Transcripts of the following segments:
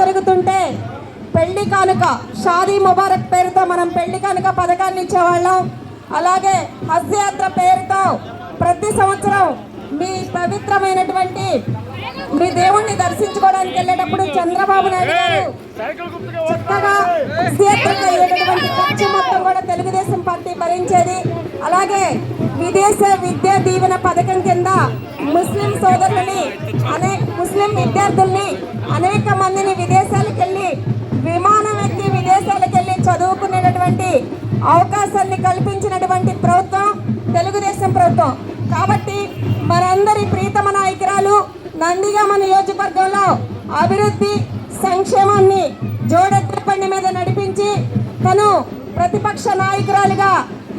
జరుగుతుంటే పెళ్ళి కానుక షాదీ ముబారక్ పేరుతో మనం పెళ్ళి కానుక పథకాన్ని ఇచ్చేవాళ్ళం. అలాగే హజ్ యాత్ర పేరుతో ప్రతి సంవత్సరం మీ పవిత్రమైనటువంటి మీ దేవుణ్ణి దర్శించుకోవడానికి వెళ్ళేటప్పుడు చంద్రబాబు నాయుడు గారు చక్కగా హజ్ యాత్రకు అయ్యేటటువంటి ఖర్చు మొత్తం కూడా తెలుగుదేశం పార్టీ భరించేది. అలాగే విదేశ విద్యా దీవెన పథకం కింద ముస్లిం సోదరులని అనేక ముస్లిం విద్యార్థుల్ని అనేక మందిని విదేశాలకు వెళ్ళి విమానం ఎక్కి విదేశాలకు వెళ్ళి చదువుకునేటటువంటి అవకాశాన్ని కల్పించినటువంటి ప్రభుత్వం తెలుగుదేశం ప్రభుత్వం. కాబట్టి మనందరి ప్రీతమ నాయకురాలు నందిగామ నియోజకవర్గంలో అభివృద్ధి సంక్షేమాన్ని జోడెత్తి బండి మీద నడిపించి తను ప్రతిపక్ష నాయకురాలుగా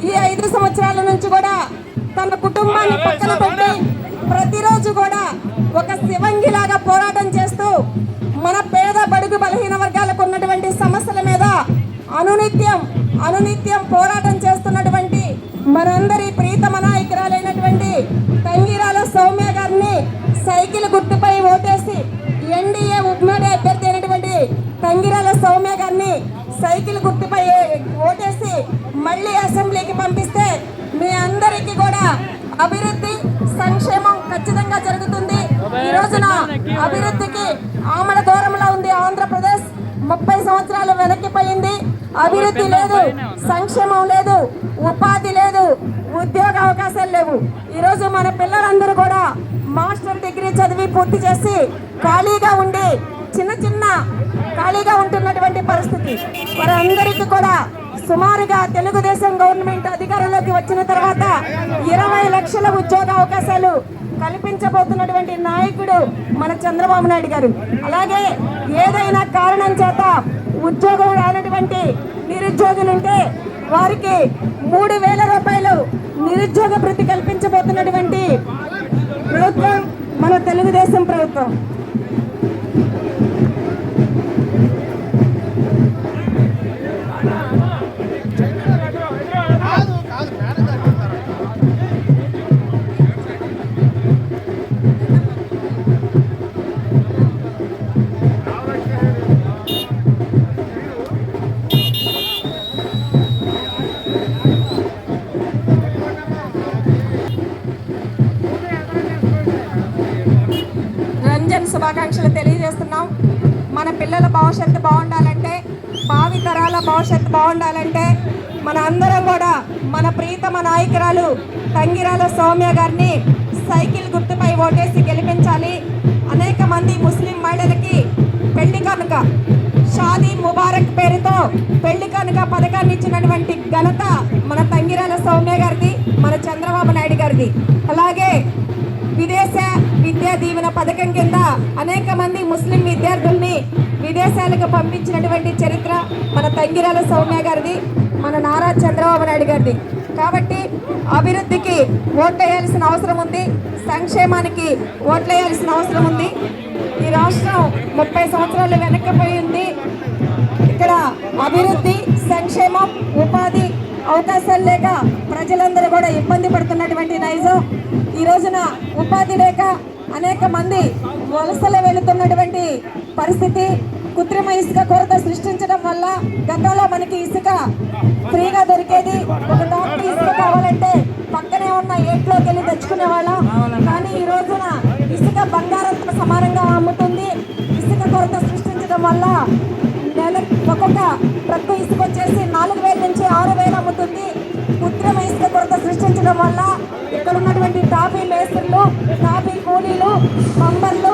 ఈ ఐదు సంవత్సరాల నుంచి కూడా తన కుటుంబాన్ని పక్కన పెట్టి ప్రతిరోజు కూడా ఒక శివంగిలాగా పోరాటం చేస్తూ మన పేద బడుగు బలహీన వర్గాలకు ఉన్నటువంటి సమస్యల మీద అనునిత్యం అనునిత్యం పోరాటం చేస్తున్నటువంటి మనందరి ప్రీతమ నాయకురాలైనటువంటి తంగిరాల సౌమ్య గారిని సైకిల్ గుర్తుపై ఓటేసి ఎన్డీఏ ఉమ్మడి అభ్యర్థి అయినటువంటి తంగిరాల సౌమ్య గారిని సైకిల్ గుర్తుపై ఓటేసి వెనక్కిపోయింది. అభివృద్ధి లేదు సంక్షేమం లేదు ఉపాధి లేదు ఉద్యోగ అవకాశాలు లేవు. ఈరోజు మన పిల్లలందరూ కూడా మాస్టర్ డిగ్రీ చదివి పూర్తి చేసి ఖాళీగా ఉండి చిన్న చిన్న ఖాళీగా ఉంటున్నటువంటి పరిస్థితి. వారందరికీ కూడా సుమారుగా తెలుగుదేశం గవర్నమెంట్ అధికారంలోకి వచ్చిన తర్వాత ఇరవై లక్షల ఉద్యోగ అవకాశాలు కల్పించబోతున్నటువంటి నాయకుడు మన చంద్రబాబు నాయుడు గారు. అలాగే ఏదైనా కారణం చేత ఉద్యోగం రానటువంటి నిరుద్యోగులుంటే వారికి మూడు వేల రూపాయలు నిరుద్యోగ భృతి కల్పించబోతున్నటువంటి ప్రభుత్వం మన తెలుగుదేశం ప్రభుత్వం. శుభాకాంక్షలు తెలియజేస్తున్నాం. మన పిల్లల భవిష్యత్తు బాగుండాలంటే భావి తరాల భవిష్యత్తు బాగుండాలంటే మన అందరం కూడా మన ప్రీతమ నాయకురాలు తంగిరాల సౌమ్య గారిని సైకిల్ గుర్తుపై ఓటేసి గెలిపించాలి. అనేక మంది ముస్లిం మహిళలకి పెళ్ళి కనుక షాదీ ముబారక్ పేరుతో పెళ్ళి కనుక పథకాన్ని ఇచ్చినటువంటి ఘనత మన తంగిరాల సౌమ్య గారిది మన చంద్రబాబు నాయుడు గారిది. అలాగే విదేశ విద్యా దీవెన పథకం కింద అనేక మంది ముస్లిం విద్యార్థుల్ని విదేశాలకు పంపించినటువంటి చరిత్ర మన తంగిరాల సౌమ్య గారిది మన నారా చంద్రబాబు నాయుడు గారిది. కాబట్టి అభివృద్ధికి ఓట్లేయాల్సిన అవసరం ఉంది సంక్షేమానికి ఓట్లేయాల్సిన అవసరం ఉంది. ఈ రాష్ట్రం ముప్పై సంవత్సరాలు వెనక్కిపోయి ఉంది. ఇక్కడ అభివృద్ధి సంక్షేమం ఉపాధి అవకాశాలు లేక ప్రజలందరూ కూడా ఇబ్బంది పడుతున్నటువంటి నైజం. ఈ రోజున ఉపాధి లేక అనేక మంది వలసలు వెళుతున్నటువంటి పరిస్థితి కృత్రిమ ఇసుక కొరత సృష్టించడం వల్ల గతంలో మనకి ఇసుక ఫ్రీగా దొరికేది. ఒక డాక్టర్ ఇసుక కావాలంటే పక్కనే ఉన్న ఏట్లోకి వెళ్ళి తెచ్చుకునే వాళ్ళం కానీ ఈ రోజున ఇసుక బంగారంతో సమానంగా అమ్ముతుంది. ఇసుక కొరత సృష్టించడం వల్ల నెల ఒక్కొక్క ప్రతి ఇసుక వచ్చేసి నాలుగు వేల నుంచి ఆరు వేలు అమ్ముతుంది. కృత్రిమ ఇసుక కొరత సృష్టించడం వల్ల ఇక్కడ ఉన్నటువంటి టాఫీ మేస్త్రులు టాఫీ కూలీలు పంబర్లు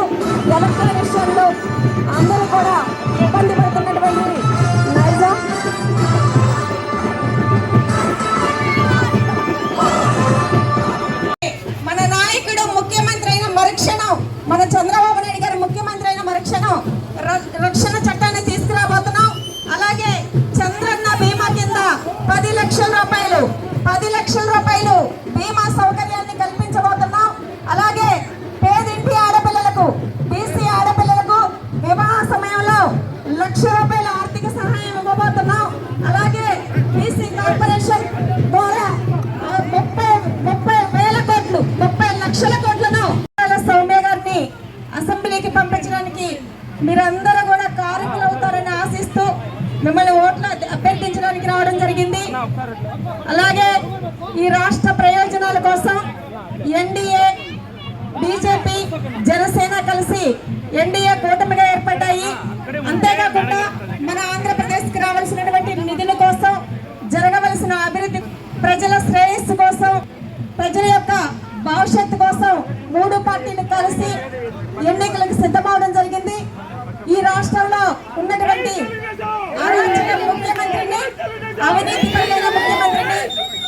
కార్పొరేషన్ ద్వారా ముప్పై ముప్పై వేల కోట్లు ముప్పై లక్షల కోట్లను సౌమ్య గారిని అసెంబ్లీకి పంపించడానికి మీరందరూ కూడా కార్మికులు అవుతారని ఆశిస్తూ మిమ్మల్ని ఓట్లు అభ్యర్థించడానికి రావడం జరిగింది. అలాగే ఈ రాష్ట్ర ప్రయోజనాల కోసం ఎన్డీఏ బీజేపీ జనసేన కలిసి ఎన్డీఏ కూటమిగా ఏర్పడ్డాయి. అంతేకాకుండా ప్రజల శ్రేయస్సు కోసం ప్రజల యొక్క భవిష్యత్తు కోసం మూడు పార్టీలు కలిసి ఎన్నికలకు సిద్ధమవడం జరిగింది. ఈ రాష్ట్రంలో ఉన్నటువంటి ముఖ్యమంత్రిని అవినీతి పరులైన ముఖ్యమంత్రిని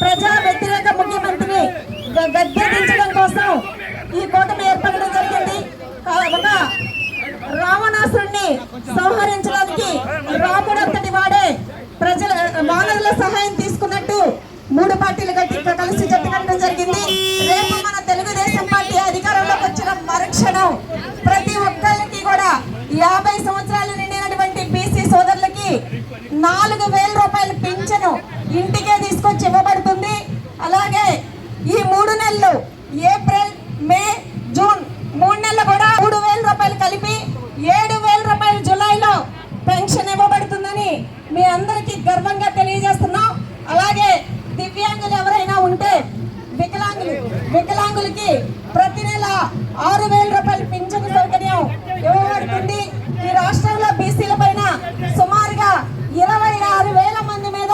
ప్రజా వ్యతిరేక ముఖ్యమంత్రిని గ- గద్దెదించడం కోసం ఈ కూటమి ఏర్పడడం జరిగింది. ఒక రావణాసురుణ్ణి సంహరించడానికి రాముడంతటి వాడే ప్రజల వానరుల సహాయం తీసుకున్నట్టు మూడు పార్టీలు గట్టి కలిసి జట్టు కట్టడం జరిగింది. రేపు మన తెలుగుదేశం పార్టీ అధికారంలోకి వచ్చిన మరుక్షణం ప్రతి ఒక్కరికి కూడా యాభై సంవత్సరాలు నిండినటువంటి బీసీ సోదరులకి నాలుగు వేల రూపాయలు పింఛను ఇంటికి తీసుకొచ్చి ఇవ్వబడుతుంది అలాగే ఈ మూడు నెలలు ఏప్రిల్ మే జూన్ మూడు నెలలు కూడా మూడు వేల రూపాయలు కలిపి ఏడు వేల రూపాయలు జూలైలో పెన్షన్ ఇవ్వబడుతుందని మీ అందరికీ గర్వంగా తెలియజేస్తున్నాం అలాగే దివ్యాంగులు ఎవరైనా ఉంటే వికలాంగులు వికలాంగులకి ప్రతి నెల ఆరు వేల రూపాయల పింఛన్ సౌకర్యం ఇవ్వబడుతుంది. ఈ రాష్ట్రంలో బీసీల పైన సుమారుగా ఇరవై ఆరు వేల మంది మీద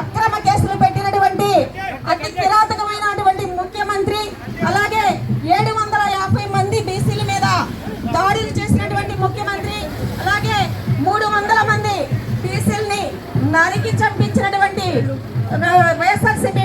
అక్రమ కేసులు పెట్టినటువంటి అతి కిరాతకమైనటువంటి ముఖ్యమంత్రి అలాగే ఏడు వందల యాభై మంది బీసీల మీద దాడులు చేసినటువంటి ముఖ్యమంత్రి అలాగే మూడు వందల మంది బీసీలని నరికి చంపించినటువంటి వైఎస్ఆర్సీపీ